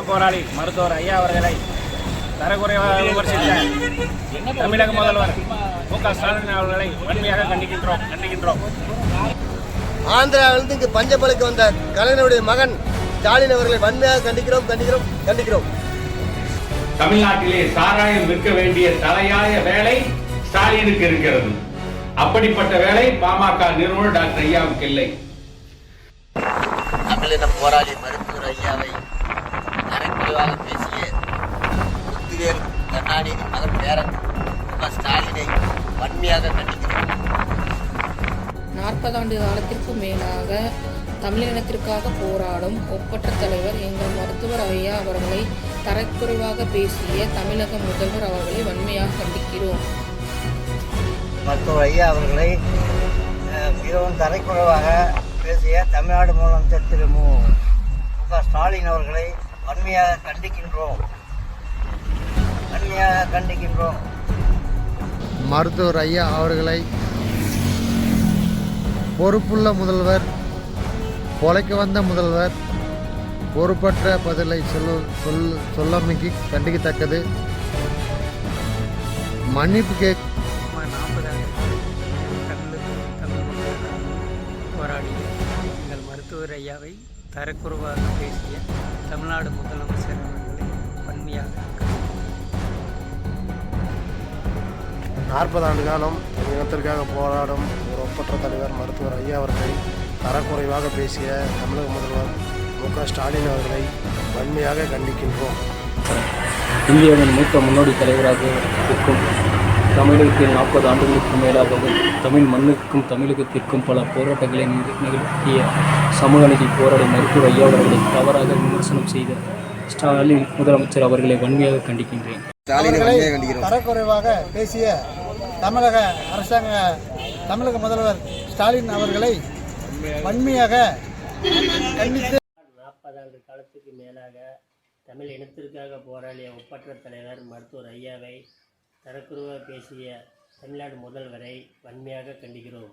போராளி மருத்துவர் ஐயா அவர்களை தரக்குறைவாக விமர்சித்த தமிழக முதல்வர் மு க ஸ்டாலின் அவர்களை வன்மையாக கண்டிக்கின்றோம் கண்டிக்கின்றோம். ஆந்திராவிலிருந்து இங்கு பஞ்சப்பலுக்கு வந்த கலைஞருடைய மகன் ஸ்டாலின் அவர்களை வன்மையாக கண்டிக்கிறோம் கண்டிக்கிறோம் கண்டிக்கிறோம். தமிழ்நாட்டிலே சாராயம் விற்க வேண்டிய தலையாய வேலை ஸ்டாலினுக்கு இருக்கிறது. அப்படிப்பட்ட வேலை பாமக நிறுவனர் டாக்டர் ஐயாவுக்கு இல்லை. தமிழின போராளி மருத்துவர் ஐயாவை நரைக்குறைவாக பேசிய முத்துவேல் கருணாநிதி மகன் பேரன் மு ஸ்டாலினை வன்மையாக கண்டிக்கிறோம் நாற்பது ஆண்டு காலத்திற்கு மேலாக தமிழினத்திற்காக போராடும் ஒப்பற்ற தலைவர் எங்கள் மருத்துவர் ஐயா அவர்களை தரக்குறைவாக பேசிய தமிழக முதல்வர் அவர்களை வன்மையாக கண்டிக்கிறோம். மருத்துவர் ஐயா அவர்களை மிகவும் தரைக்குறைவாக பேசிய தமிழ்நாடு முதலமைச்சர் திரு மு மு. க. ஸ்டாலின் அவர்களை வன்மையாக கண்டிக்கின்றோம். வன்மையாக கண்டிக்கின்றோம். மருத்துவர் ஐயா அவர்களை பொறுப்புள்ள முதல்வர் கொலைக்கு வந்த முதல்வர் பொறுப்பற்ற பதிலை சொல்ல சொல் சொல்லமைக்கு கண்டிக்கத்தக்கது. மன்னிப்பு மக்களுக்காக போராடி எங்கள் மருத்துவர் ஐயாவை தரக்குறைவாக பேசிய தமிழ்நாடு முதலமைச்சர் அவர்களை வன்மையாக. நாற்பது ஆண்டு காலம் இனத்திற்காக போராடும் ஒரு ஒப்பற்ற தலைவர் மருத்துவர் ஐயா அவர்களை தரக்குறைவாக பேசிய தமிழக முதல்வர் மு க ஸ்டாலின் அவர்களை வன்மையாக கண்டிக்கின்றோம் இந்தியாவின் மூத்த முன்னோடி தலைவராக இருக்கும் தமிழகத்தில் நாற்பது ஆண்டுகளுக்கு மேலாகவும் தமிழ் மண்ணுக்கும் தமிழகத்திற்கும் பல போராட்டங்களை நிக- நிகழ்த்திய சமூக நீதி போராடி மருத்துவர் ஐயா அவர்களை தவறாக விமர்சனம் செய்த ஸ்டாலின் முதலமைச்சர் அவர்களை வன்மையாக கண்டிக்கின்றேன். தரக்குறைவாக பேசிய தமிழக அரசாங்க தமிழக முதல்வர் ஸ்டாலின் அவர்களை வன்மையாக கண்டித்து நாற்பதாண்டு காலத்துக்கு மேலாக தமிழ் இனத்திற்காக போராடிய ஒப்பற்ற தலைவர் மருத்துவர் ஐயாவை தரக்குறைவாக பேசிய தமிழ்நாடு முதல்வரை வன்மையாக கண்டிக்கிறோம்.